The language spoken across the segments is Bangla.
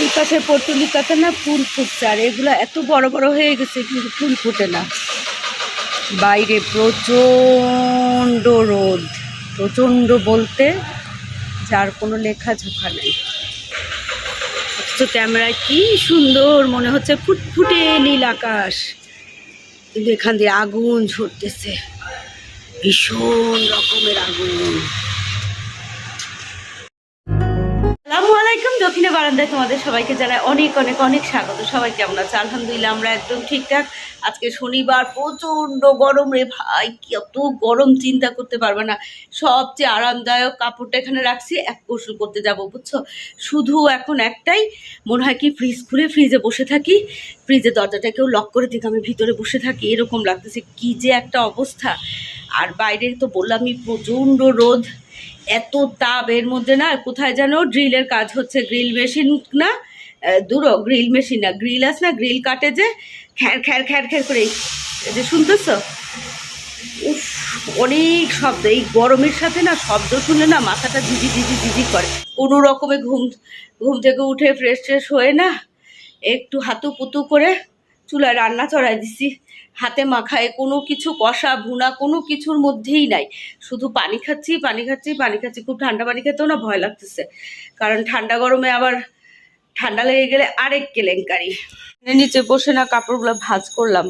এই পাশে পটুলিকাতে না ফুল ফুটছে, আর এগুলো এত বড় বড় হয়ে গেছে কিন্তু ফুল ফুটে না। বাইরে প্রচণ্ড রোদ, প্রচণ্ড বলতে যার কোনো লেখা ঝোঁকা নেই। অথচ ক্যামেরায় কি সুন্দর মনে হচ্ছে ফুটফুটে নীল আকাশ। কিন্তু এখান দিয়ে আগুন ঝরতেছে, ভীষণ রকমের আগুন। দক্ষিণে বারান্দায় তোমাদের সবাইকে জানাই অনেক অনেক অনেক স্বাগত। সবাই কেমন আছে? আলহামদুলিল্লাহ, আমরা একদম ঠিকঠাক। আজকে শনিবার, প্রচণ্ড গরম রে ভাই কত গরম চিন্তা করতে পারবে না। সবচেয়ে আরামদায়ক কাপড়টা এখানে রাখছি, এক কৌশল করতে যাব, বুঝছ? শুধু এখন একটাই, মনে হয় কি ফ্রিজ খুলে ফ্রিজে বসে থাকি ফ্রিজের দরজাটা কেউ লক করে দিকে, আমি ভিতরে বসে থাকি, এরকম লাগতেছে। কি যে একটা অবস্থা। আর বাইরে তো বললামই প্রচণ্ড রোদ। এত তাপ, এর মধ্যে না কোথায় যেন ড্রিলের কাজ হচ্ছে, গ্রিল মেশিন না দূরও গ্রিল মেশিন না, গ্রিল আছে না, গ্রিল কাটে যে, খ্যার খ্যার খ্যার খ্যার করে যে শুনতেছ? উফ, অনেক শব্দ, এই গরমের সাথে না শব্দ শুনে না মাথাটা ঝিঝি ঝিঝি ঝিঝি করে। কোনো রকমে ঘুম ঘুম থেকে উঠে ফ্রেশ ট্রেশ হয়ে না একটু হাতু পুতু করে চুলায় রান্না চড়াই দিছি। হাতে মাখায় কোনো কিছু কষা, ভুনা কোনো কিছুর মধ্যেই নাই। শুধু পানি খাচ্ছি পানি খাচ্ছি পানি খাচ্ছি। খুব ঠান্ডা পানি খেতেও না ভয় লাগতেছে। কারণ ঠান্ডা গরমে আবার ঠান্ডা লেগে গেলে আরেক কেলেঙ্কারি। নিচে বসে না কাপড়গুলো ভাজ করলাম।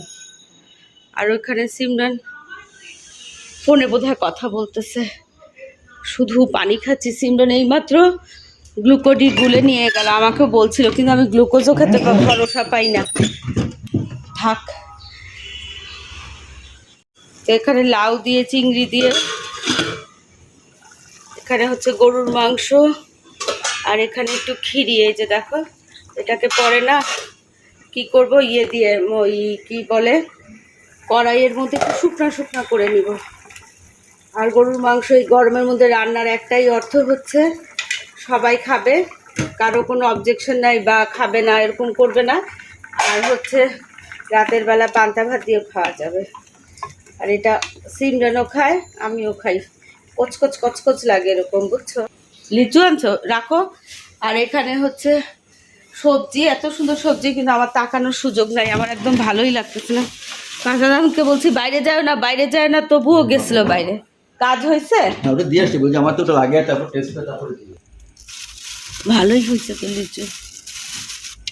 আর ওইখানে সিমরান ফোনে বোধহয় কথা বলতেছে। শুধু পানি খাচ্ছি, সিমরান এইমাত্র গ্লুকোডি গুলে নিয়ে গেল। আমাকে বলছিল, কিন্তু আমি গ্লুকোজও খেতে ভরসা পাই না। থাক। এখানে লাউ দিয়ে, চিংড়ি দিয়ে। এখানে হচ্ছে গরুর মাংস। আর এখানে একটু খিরি এই যে দেখো। এটাকে পরে না কি করব ইয়ে দিয়ে, ওই কি বলে, কড়াইয়ের মধ্যে একটু শুকনা শুকনা করে নিব। আর গরুর মাংস এই গরমের মধ্যে রান্নার একটাই অর্থ হচ্ছে সবাই খাবে। কারও কোনো অবজেকশন নাই বা খাবে না, এরকম করবে না। আর হচ্ছে রাতের বেলা পান্তা ভাত দিয়ে খাওয়া যাবে। আর এটা সিমরানও খায় আমিও খাই। কচকচ কচকচ লাগে এরকম বুঝছ? লিচু আনছো? রাখো। আর এখানে হচ্ছে সবজি এত সুন্দর সবজি কিন্তু আমার তাকানোর সুযোগ নাই আমার একদম ভালোই লাগতেছিল কাকাকে বলছি বাইরে যায় না বাইরে যায় না। তবুও গেছিল বাইরে। কাজ হয়েছে হ্যাঁ ওটা দিয়ে আসছি বলছি আমার তো ওটা লাগে তারপর টেস্ট করে তারপরে ভালোই হয়েছে তো লিচু।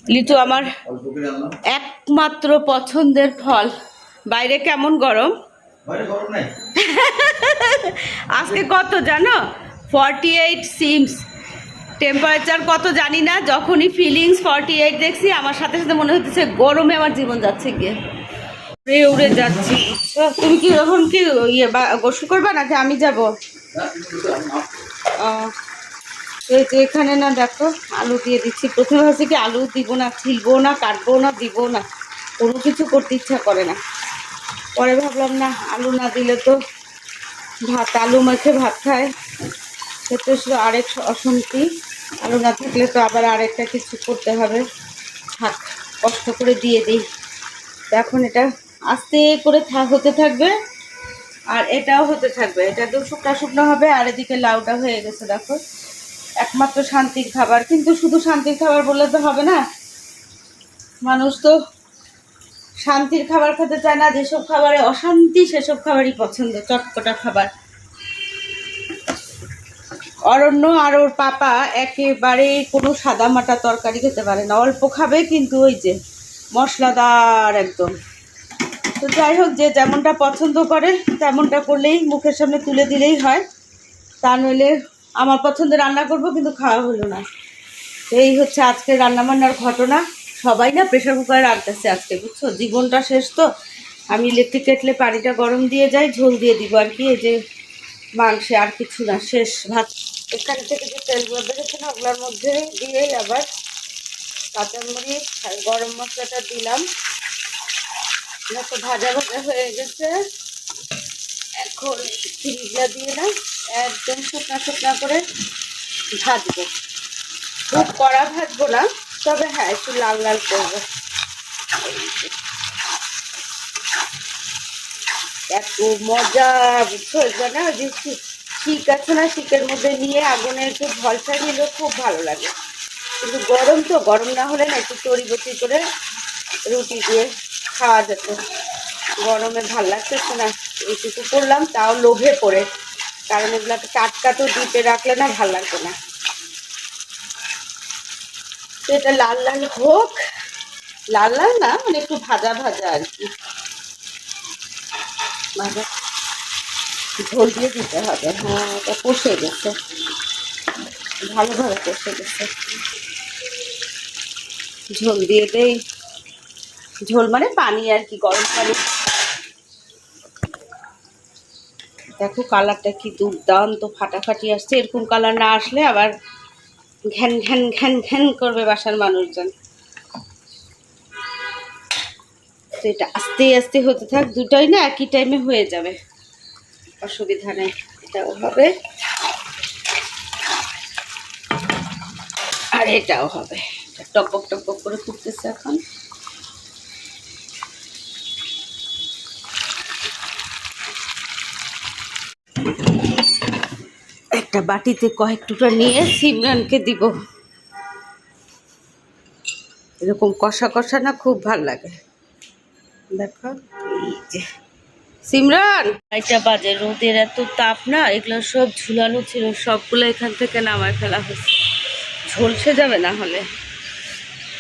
লিচু আমার একমাত্র পছন্দের ফল। বাইরে কেমন গরম? আজকে কত জানো? ফর্টি এইট সিমস টেম্পারেচার কত জানি না যখনই ফিলিংস ফর্টি এইট দেখছি আমার সাথে সাথে মনে হচ্ছে গরমে আমার জীবন যাচ্ছে গিয়ে উড়ে উড়ে যাচ্ছি। তুমি কি এখন কি ইয়ে গোসল করবে নাকি আমি যাব? এই যে এখানে না দেখো, আলু দিয়ে দিচ্ছি। প্রথমে ভাবছি কি আলু দিব না ছিলবো না, কাটবো না, দিব না। কোনো কিছু করতে ইচ্ছা করে না। পরে ভাবলাম, না, আলু না দিলে তো ভাত, আলু মাখে ভাত খায়। সে তো শুধু আরেক অশান্তি। আলু না থাকলে তো আবার আরেকটা কিছু করতে হবে। থাক, কষ্ট করে দিয়ে দিই। তো এখন এটা আস্তে করে হতে থাকবে। আর এটাও হতে থাকবে। এটা একদম শুকনা শুকনো হবে, আর এদিকে লাউটা হয়ে গেছে, দেখো। একমাত্র শান্তির খাবার। কিন্তু শুধু শান্তির খাবার বললে তো হবে না। মানুষ তো শান্তির খাবার খেতে চায় না, যেসব খাবারে অশান্তি সেসব খাবারই পছন্দ, চটপটা খাবার। অরণ্য আর ওর পাপা একেবারে কোনো সাদা মাটা তরকারি খেতে পারে না। অল্প খাবে কিন্তু ওই যে মশলাদার একদম। তো যাই হোক, যে যেমনটা পছন্দ করে, তেমনটা করলেই মুখের সামনে তুলে দিলেই হয়। তা নইলে আমার পছন্দের রান্না করব, কিন্তু খাওয়া হলো না। এই হচ্ছে আজকে রান্নাবান্নার ঘটনা। সবাই না প্রেশার কুকারে রাখতেছে আজকে, বুঝছ? জীবনটা শেষ তো। আমি ইলেকট্রিক কেটলে পানিটা গরম দিয়ে যাই, ঝোল দিয়ে দিব আর কি। এই যে মাংসে আর কিছু না, শেষ ভাত। এখান থেকে যে তেলগুলো বেরোচ্ছে না, ওগুলোর মধ্যে দিয়ে আবার কাঁচামরিচ আর গরম মশলাটা দিলাম। ভাজা ভাজা হয়ে গেছে। এখন চিনিগুলা দিয়ে না একদম শুকনা শুকনা করে ভাজবো। খুব কড়া ভাজবো না, তবে হ্যাঁ একটু লাল লাল করব। এত মজা বুঝছ এগুলো না? যে শিক আছে না শিকের মধ্যে নিয়ে আগুনে একটু ঝলসা দিলেও খুব ভালো লাগে। কিন্তু গরম তো, গরম না হলে না একটু তরি বচি করে রুটি দিয়ে খাওয়া যেত। গরমে ভালো লাগতেছে না এইটুকু করলাম, তাও লোভে পড়ে। কারণ এগুলাকে টাটকা তো ডিপে রাখলে না ভালো লাগবে না। এটা লাল লাল হোক, লাল লাল না মানে একটু ভাজা ভাজা আর কি। ভাজা। ঝোল দিয়ে দিতে হবে হ্যাঁ এটা কষে গেছে। ভালোভাবে কষে গেছে। ঝোল দিয়ে দেই। ঝোল মানে পানি আর কি, গরম পানি। দেখো কালারটা কি দুর্দান্ত, ফাটাফাটি আসছে। এরকম কালার না আসলে আবার ঘ্যান ঘ্যান ঘ্যান ঘ্যান করবে বাসার মানুষজন। তো এটা আস্তে আস্তে হতে থাক, দুটোই না একই টাইমে হয়ে যাবে। অসুবিধা নেই, এটাও হবে। আর এটাও হবে। টপক টপক করে ফুটতেছে এখন। একটা বাটিতে কয়েক টুকরা নিয়ে সিমরানকে দিব। এরকম কষা কষা না খুব ভালো লাগে। দেখো, এই যে। সিমরান! এটা বাজে? রোদের এত তাপ না? এগুলো সব ঝুলানো ছিল, সবগুলো এখান থেকে নামায় ফেলা হয়েছে। ঝলসে যাবে না হলে।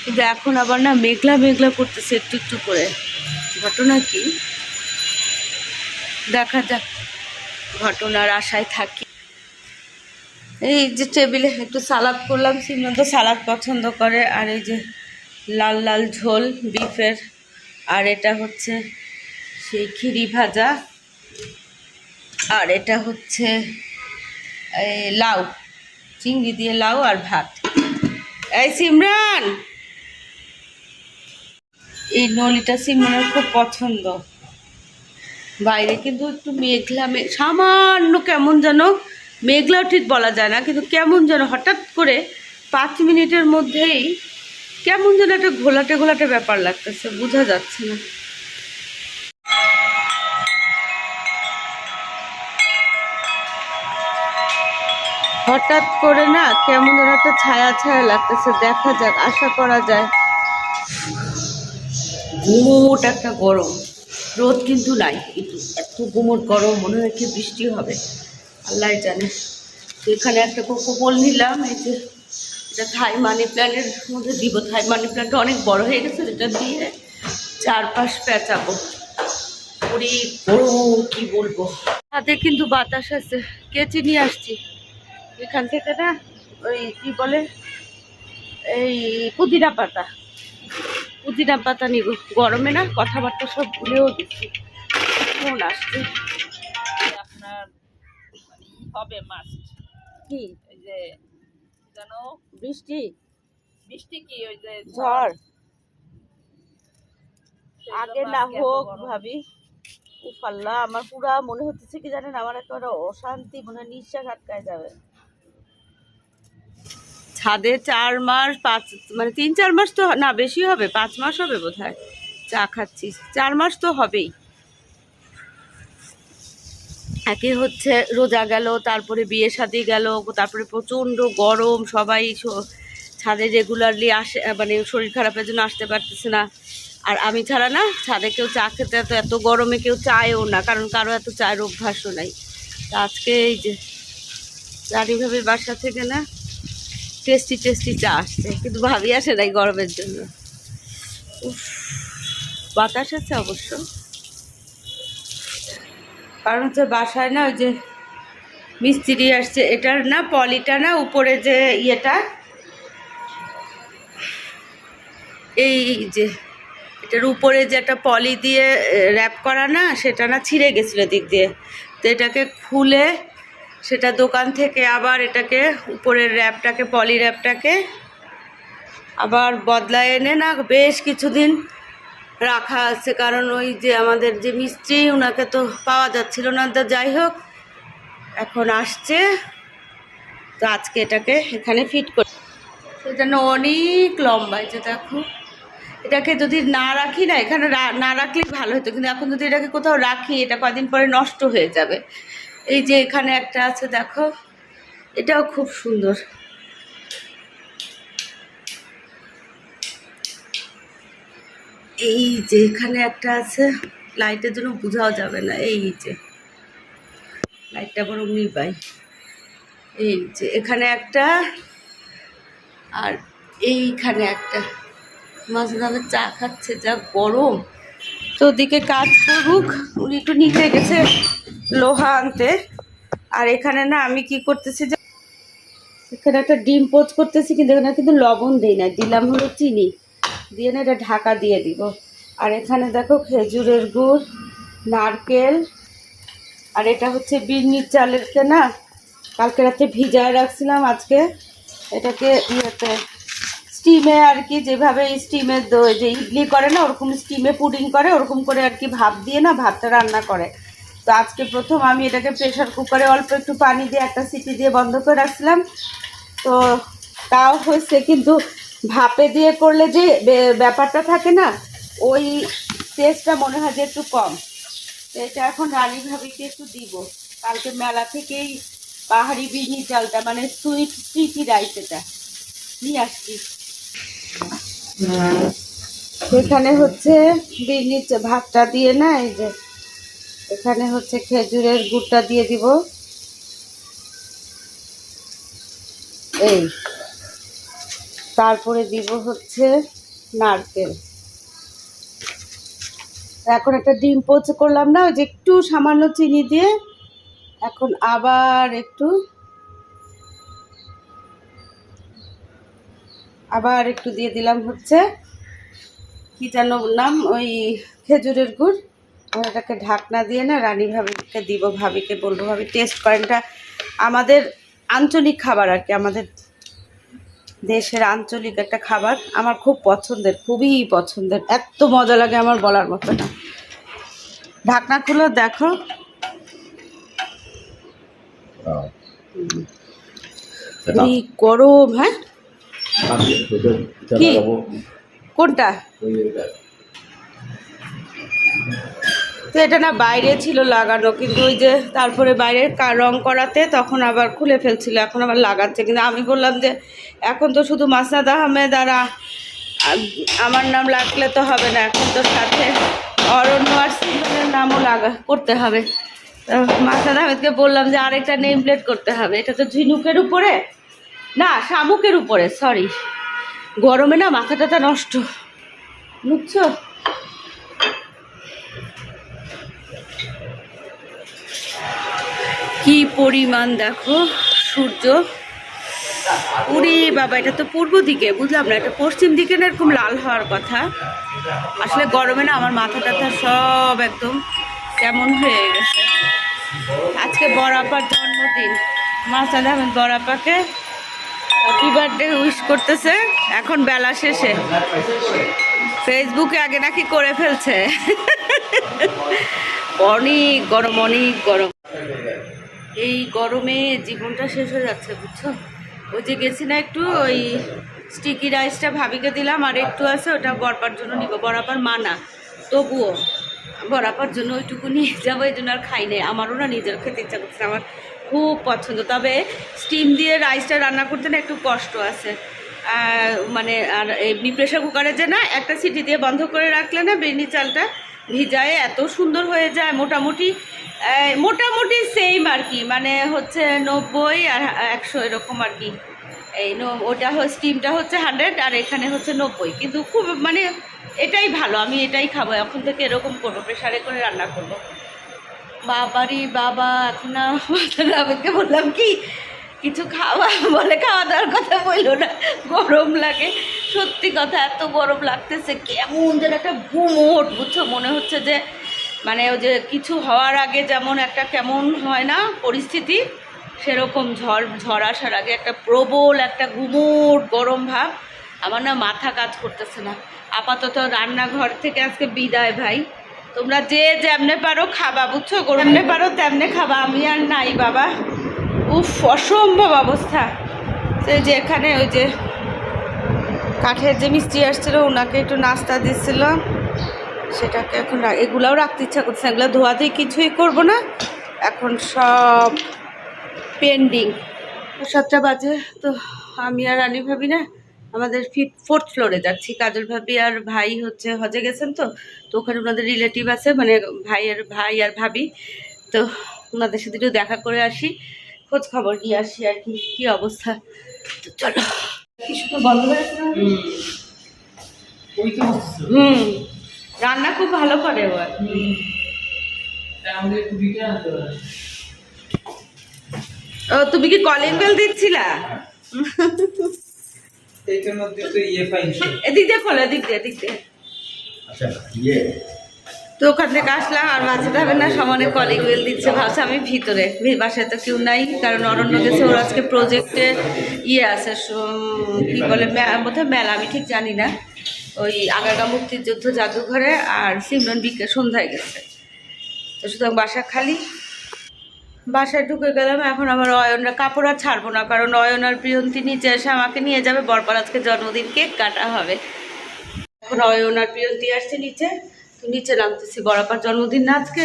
কিন্তু এখন আবার না মেঘলা মেঘলা করতেছে একটু একটু করে। ঘটনা কি? দেখা যাক। ঘটনার আশায় থাকি। এই যে টেবিলে একটু সালাদ করলাম সিমরান তো সালাদ পছন্দ করে, আর এই যে লাল লাল ঝোল বিফের, আর এটা হচ্ছে সেই খিরি ভাজা, আর এটা হচ্ছে লাউ, চিংড়ি দিয়ে লাউ আর ভাত। এই সিমরান! এই নলিটা সিমরানের খুব পছন্দ। বাইরে কিন্তু একটু মেঘলা মেঘ সামান্য কেমন যেন মেঘলাও ঠিক বলা যায় না, কিন্তু কেমন যেন হঠাৎ করে পাঁচ মিনিটের মধ্যেই কেমন যেন একটা ঘোলাটে ঘোলাটে ব্যাপার লাগতেছে, বোঝা যাচ্ছে না। হঠাৎ করে না কেমন যেন একটা ছায়া ছায়া লাগতেছে, দেখা যাক, আশা করা যায়। গুমোট একটা গরম। রোদ কিন্তু নাই, কিন্তু এত গুমোট গরম, মনে হয় বৃষ্টি হবে। আল্লাহ জানে। এখানে একটা কোকোপল নিলাম, এই যে এটা থাই মানি প্ল্যান্টের মধ্যে দিব। থাই মানি প্ল্যান্টটা অনেক বড় হয়ে গেছে, এটা দিয়ে চারপাশ পেঁচাবো। ওরে গরম কি বলব? হাতে কিন্তু বাতাস আছে, কেচি নিয়ে আসছি। এখান থেকে না, ওই কি বলে, এই পুদিনা পাতা। পুদিনা পাতা নিব। গরমে না, কথাবার্তা সব ভুলেও দিচ্ছি ফোন আসছে? আপনার হবে মাস্ট কি? যে যেন বৃষ্টি? বৃষ্টি কি? ওই যে ঝড়? আগে না হোক ভাবি। উফাল্লা আমার পুরা মনে হচ্ছে কি জানেন? আমার একটা অশান্তি মনে হয় নিঃশ্বাস আটকায় যাবে। ছাদে চার মাস পাঁচ মানে তিন চার মাস তো না বেশি হবে পাঁচ মাস হবে বোধ হয় চা খাচ্ছি চার মাস তো হবেই। একে হচ্ছে রোজা গেল তারপরে বিয়ে শাদি গেল তারপরে প্রচণ্ড গরম সবাই ছাদে রেগুলারলি আসে মানে শরীর খারাপের জন্য আসতে পারতেছে না। আর আমি ছাড়া না ছাদে কেউ চা খেতে এত এত গরমে কেউ চায়ও না কারণ কারও এত চায়ের অভ্যাসও নাই। তা আজকে এই যে রানীভাবে বাসা থেকে না টেস্টি টেস্টি চা আসছে কিন্তু ভাবি আসে নাই গরমের জন্য। উফ, বাতাস আছে অবশ্য। কারণ হচ্ছে বাসায় না ওই যে মিস্ত্রি আসছে, এটার না পলিটা না উপরে যে ইয়েটা, এই যে এটার উপরে যে একটা পলি দিয়ে র্যাপ করা না, সেটা না ছিঁড়ে গেছিল দিক দিয়ে। তো এটাকে খুলে সেটা দোকান থেকে আবার এটাকে উপরের র্যাপটাকে পলি র্যাপটাকে আবার বদলায় এনে না বেশ কিছুদিন রাখা আছে, কারণ ওই যে আমাদের যে মিস্ত্রি ওনাকে তো পাওয়া যাচ্ছিল না। তো যাই হোক, এখন আসছে। তো আজকে এটাকে এখানে ফিট করে সেজন্য অনেক লম্বা যে দেখো। এটাকে যদি না রাখি না, এখানে না রাখলেই ভালো হতো। কিন্তু এখন যদি এটাকে কোথাও রাখি, এটা কদিন পরে নষ্ট হয়ে যাবে। এই যে এখানে একটা আছে, দেখো। এটাও খুব সুন্দর। এই যে এখানে একটা আছে লাইটের জন্য বোঝাও যাবে না, এই যে। লাইটটা বরং নিবাই এই যে এখানে একটা, আর এইখানে একটা। মাঝে মাঝে চা খাচ্ছে, যা গরম। তো ওদিকে কাজ করুক, উনি একটু নিতে গেছে লোহা আনতে। আর এখানে না আমি কি করতেছি যে, এখানে একটা ডিম পোচ করতেছি, কিন্তু এখানে কিন্তু লবণ দিই না, দিলাম হলো চিনি। দিয়ে না এটা ঢাকা দিয়ে দিব। আর এখানে দেখো খেজুরের গুড়, নারকেল, আর এটা হচ্ছে বিড়নির চালের কেনা। কালকে রাতে ভিজায় রাখছিলাম, আজকে এটাকে ইয়েতে স্টিমে আর কি যেভাবে স্টিমে যে ইডলি করে না, ওরকম স্টিমে পুডিং করে, ওরকম করে আর কি ভাপ দিয়ে না ভাতটা রান্না করে। তো আজকে প্রথম আমি এটাকে প্রেশার কুকারে অল্প একটু পানি দিয়ে একটা সিটি দিয়ে বন্ধ করে রাখছিলাম। তো তাও হয়েছে, কিন্তু ভাপে দিয়ে করলে যে ব্যাপারটা থাকে না, ওই টেস্টটা মনে হয় যে একটু কম। এটা এখন রানী ভাবিকে একটু দিব। কালকে মেলা থেকেই পাহাড়ি বিড়ি চালটা মানে সুইট স্টিকি রাইস এটা, নিয়ে আসছি। এখানে হচ্ছে বিড়ি ভাতটা দিয়ে না, এই যে এখানে হচ্ছে খেজুরের গুড়টা দিয়ে দিব। এই। তারপরে দিব হচ্ছে নারকেল। এখন একটা ডিম পোচ করলাম না, ওই যে একটু সামান্য চিনি দিয়ে এখন আবার একটু আবার একটু দিয়ে দিলাম হচ্ছে কি যেন নাম ওই খেজুরের গুড়। আর এটাকে ঢাকনা দিয়ে না রানী ভাবিকে দিব, ভাবিকে বলব, ভাবি টেস্ট করেনটা আমাদের আঞ্চলিক খাবার আর কি, আমাদের দেশের আঞ্চলিক একটা খাবার আমার খুব পছন্দের খুবই পছন্দের। এত মজা লাগে আমার বলার মতো না। ঢাকনা খুলে দেখো। এই গরম হ্যাঁ? কি? কোনটা? তো এটা না বাইরে ছিল লাগানো, কিন্তু ওই যে তারপরে বাইরের রং করাতে তখন আবার খুলে ফেলছিল, এখন আবার লাগাচ্ছে। কিন্তু আমি বললাম যে, এখন তো শুধু মাসনাদ আহমেদ আর আমার নাম লাগলে তো হবে না, এখন তো সাথে অরণ্য আর সিমনের নামও লাগা, করতে হবে। মাসনাদ আহমেদকে বললাম যে, আরেকটা নেম প্লেট করতে হবে, এটা তো ঝিনুকের উপরে? না, শামুকের উপরে সরি গরমে না মাথা টাথা নষ্ট। বুঝছ? কি পরিমাণ দেখো, সূর্য। উড়ি বাবা, এটা তো পূর্ব দিকে, বুঝলাম না, এটা পশ্চিম দিকে না এরকম লাল হওয়ার কথা? আসলে গরমে না আমার মাথা টাথা সব একদম কেমন হয়ে গেছে। আজকে বড়াপার জন্মদিন। মা মাসাদ আহমেদ বড়াপাকে হ্যাপি বার্থডে উইশ করতেছে। এখন বেলা শেষে। ফেসবুকে আগে নাকি করে ফেলছে। অনেক গরম অনেক গরম। এই গরমে জীবনটা শেষ হয়ে যাচ্ছে, বুঝছ? ওই যে গেছি না একটু, ওই স্টিকি রাইসটা ভাবিকে দিলাম, আর একটু আছে, ওটা বরপার জন্য নিব বরাপার মানা। তবুও বরাপার জন্য ওইটুকু নিয়ে যাব, এই জন্য আর খাই নাই। আমারও না নিজের খেতে ইচ্ছা করছে আমার খুব পছন্দ। তবে স্টিম দিয়ে রাইসটা রান্না করতে না একটু কষ্ট আছে। মানে আর এমনি প্রেশার কুকারে যে না, একটা সিটি দিয়ে বন্ধ করে রাখলে না বিরিয়ানি চালটা ভিজায় এত সুন্দর হয়ে যায়, মোটামুটি মোটামুটি সেম আর কি। মানে হচ্ছে নব্বই আর একশো এরকম আর কি। এই ন- ওটা স্টিমটা হচ্ছে হান্ড্রেড আর এখানে হচ্ছে নব্বই। কিন্তু খুব মানে এটাই ভালো, আমি এটাই খাব। এখন থেকে এরকম করব প্রেশারে করে রান্না করব। বাবারি বাবা, এখন আমাকে বললাম কি? কিছু খাওয়া বলে খাওয়া দাওয়ার কথা বলল না। গরম লাগে। সত্যি কথা, এত গরম লাগতেছে, কেমন যেন একটা গুমোট বুঝছ? মনে হচ্ছে যে মানে ওই যে কিছু হওয়ার আগে যেমন একটা কেমন হয় না পরিস্থিতি, সেরকম ঝড় ঝড় আসার আগে একটা প্রবল একটা গুমোট গরম ভাব। আমার না মাথা কাজ করতেছে না। আপাতত রান্নাঘর থেকে আজকে বিদায় ভাই। তোমরা যে যেমনে পারো খাবা, বুঝছ? যেমনে পারো তেমনে খাবা। আমি আর নাই, বাবা। উফ, অসম্ভব অবস্থা। সেই যে এখানে ওই যে কাঠের যে মিস্ত্রি আসছিল ওনাকে একটু নাস্তা দিচ্ছিল সেটাকে এখন এগুলাও রাখতে ইচ্ছা করছে। এগুলো ধোয়াতেই কিছুই করব না। এখন সব পেন্ডিং সাতটা বাজে, তো আমি আর রানী ভাবি না, আমাদের ফিফথ ফোর্থ ফ্লোরে যাচ্ছি। কাজল ভাবি আর ভাই হচ্ছে হজে গেছেন তো তো ওখানে ওনাদের রিলেটিভ আছে মানে ভাইয়ের ভাই আর ভাবি। তো ওনাদের সাথে একটু দেখা করে আসি। খোঁজ খবর নিয়ে আসি আর কি কি অবস্থা? তো চলো। হুম। রান্না খুব ভালো করে ও আর। ও তুমি কি কলিং বেল দিচ্ছিলা? এইটার মধ্যে তো ইয়ে পাইছি এদিক দিয়ে খোলো এদিক দিয়ে এদিক দিয়ে। আচ্ছা ইয়ে। তো ওখান থেকে আসলাম আর বাচ্চাটা হবে না সমানে কলিং বেল দিচ্ছে, ভাবছে আমি ভিতরে। বাসায় তো কেউ নাই, কারণ অরণ্য গেছে, ওর আজকে প্রজেক্টে ইয়ে আছে কি বলে বোধহয় মেলা, আমি ঠিক জানি না। ওই আগারগা মুক্তিযুদ্ধ জাদুঘরে আর সিমরন বিকে সন্ধ্যায় গেছে। তো সুতরাং বাসা খালি। বাসায় ঢুকে গেলাম, এখন আমার অয়নরা কাপড় আর ছাড়বো না, কারণ অয়ন আর প্রিয়ন্তী নিচে এসে আমাকে নিয়ে যাবে, বরপার আজকে জন্মদিন কেক কাটা হবে। এখন অয়ন আর প্রিয়ন্তী আসছে নিচে। তো নিচে নামতেছি বড়াপার জন্মদিন না আজকে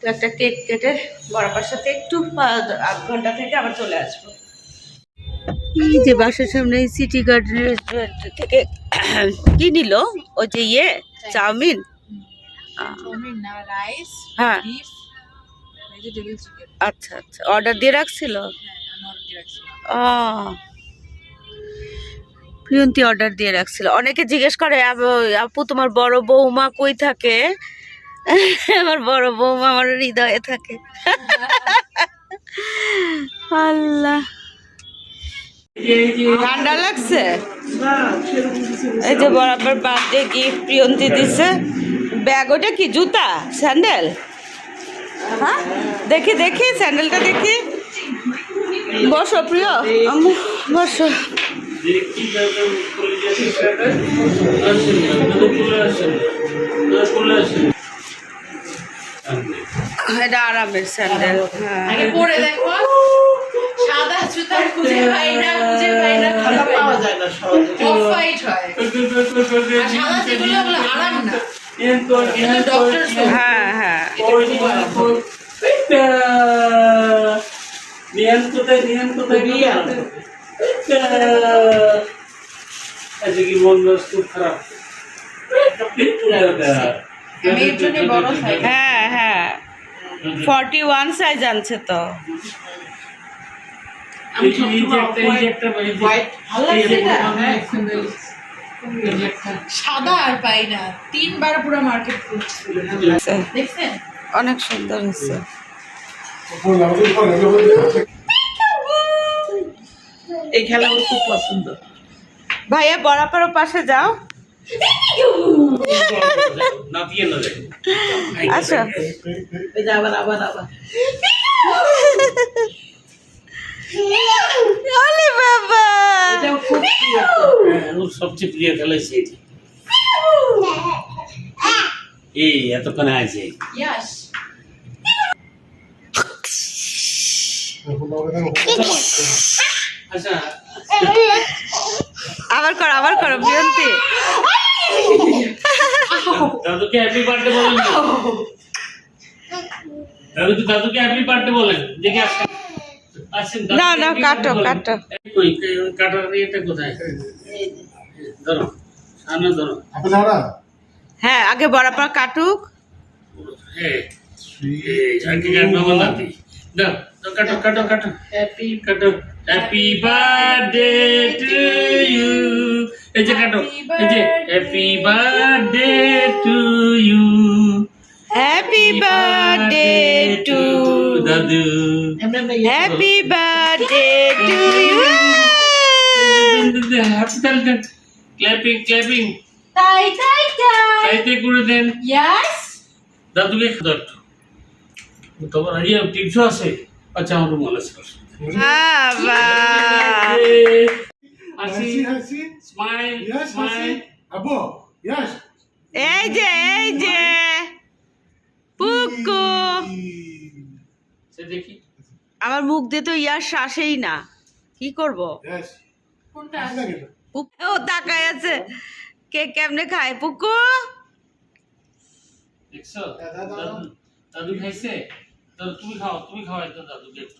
তো একটা কেক কেটে বড়াপার সাথে একটু আধ ঘণ্টা থেকে আবার চলে আসব। এই যে বাসার সামনে সিটি গার্ডেন রেস্টুরেন্ট থেকে কি নিল? ওই যে ইয়ে চাউমিন? হ্যাঁ। আচ্ছা আচ্ছা। অর্ডার দিয়ে রাখছিল? হ্যাঁ ও প্রিয়ন্তী অর্ডার দিয়ে রাখছিল। অনেকে জিজ্ঞেস করে আপু, তোমার বড় বৌমা কই থাকে? আমার বড় বৌমা আমার হৃদয়ে থাকে। আল্লাহ। ঠান্ডা লাগছে? এই যে বরাবর বার্থডে গিফট প্রিয়ন্তী দিছে। ব্যাগ ওটা কি, জুতা? স্যান্ডেল? হ্যাঁ? দেখি দেখি, স্যান্ডেলটা দেখি। বসো, প্রিয়। আম্মু বসো এটা আরামের স্যান্ডেল হ্যাঁ। পরে দেখো সাদা জুতা খুঁজে পাই না খুঁজে পাই না খুঁজে পাই না যায় না। সহজে। অফ হোয়াইট হয়। আর সাদা যেগুলো ওগুলো আরাম না। ডক্টর হ্যাঁ হ্যাঁ নিয়ন কোথায় নিয়ন কোথায়? আজকে কি মন খুব খারাপ। আমি এর জন্য বড় সাইজ হ্যাঁ হ্যাঁ। ফর্টি ওয়ান সাইজ আনছে তো। এই যে একটা এই যে একটা এই যে- হোয়াইট ভালো এই যে লাগছে এটা? বললাম, সাদা আর পাই না। তিনবার পুরো মার্কেট অনেক সুন্দর হয়েছে। এই খেলা আমার খুব পছন্দ। ভাইয়া বরাবর পাশে যাও। যে আবার আবার আবার। ওলে বাবা এটাও খুব প্রিয় হ্যাঁ, ওর সবচেয়ে প্রিয় খেলা সেটি এই এতক্ষণে আছে ইয়াস আচ্ছা আবার করো আবার করো প্রিয়ন্তী দাদুকে হ্যাপি বার্থডে বলেন না। দাদুকে দাদুকে হ্যাপি বার্থডে বলেন। দেখে আসেন আসেন না, না, কাটো, কাটো। ওই কাটার ইয়েটা কোথায়? ধরো সামনে ধরো। হ্যাঁ আগে বরাবর কাটুক। হ্যাঁ। কাটো কাটো কাটো। হ্যাপি কাটো। হ্যাপি বার্থডে টু ইউ এই যে কাটো এই যে happy birthday to you happy birthday to দাদু। Happy birthday to you clapping clapping তাই তাই তাই সাইতে করে দেন ইয়াস দাদুকে খাদর তোমার ইয়ে টিপসও আছে আচ্ছা আমার মনে আছে এই যে এই যে। পুকু। সে দেখি। আমার মুখ দিয়ে তো ইয়ার শ্বাসেই না। কি করব? ও তাকায় আছে। কে কেমনে খায়? পুকু? দেখছ? দাদু খাইছে? তুমি খাও তুমি খাওয়াই দাও দাদুকে একটু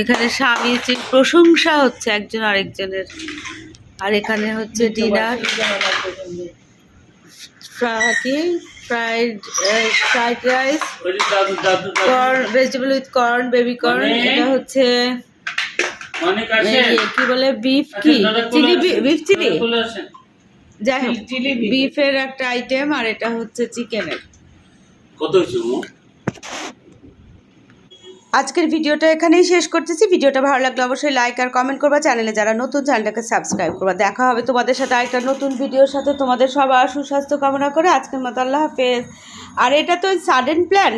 এখানে স্বামী স্ত্রীর প্রশংসা হচ্ছে একজন আরেকজনের। আর এখানে হচ্ছে ডিনার। কি ফ্রাইড ফ্রাইড রাইস যে corn vegetable with corn baby corn? এটা হচ্ছে যে কি বলে বিফ আচ্ছা, কি চিলি বিফ চিলি। যাই হোক। বিফের একটা আইটেম আর এটা হচ্ছে চিকেনের কত হয়েছে আজকের ভিডিওটা এখানেই শেষ করতেছি। ভিডিওটা ভালো লাগলে অবশ্যই লাইক আর কমেন্ট করবা। চ্যানেলে যারা নতুন চ্যানেলটাকে সাবস্ক্রাইব করবা। দেখা হবে তোমাদের সাথে আরেকটা নতুন ভিডিওর সাথে। তোমাদের সবার সুস্বাস্থ্য কামনা করে আজকের মতো আল্লাহ হাফেজ। আর এটা তো সাডেন প্ল্যান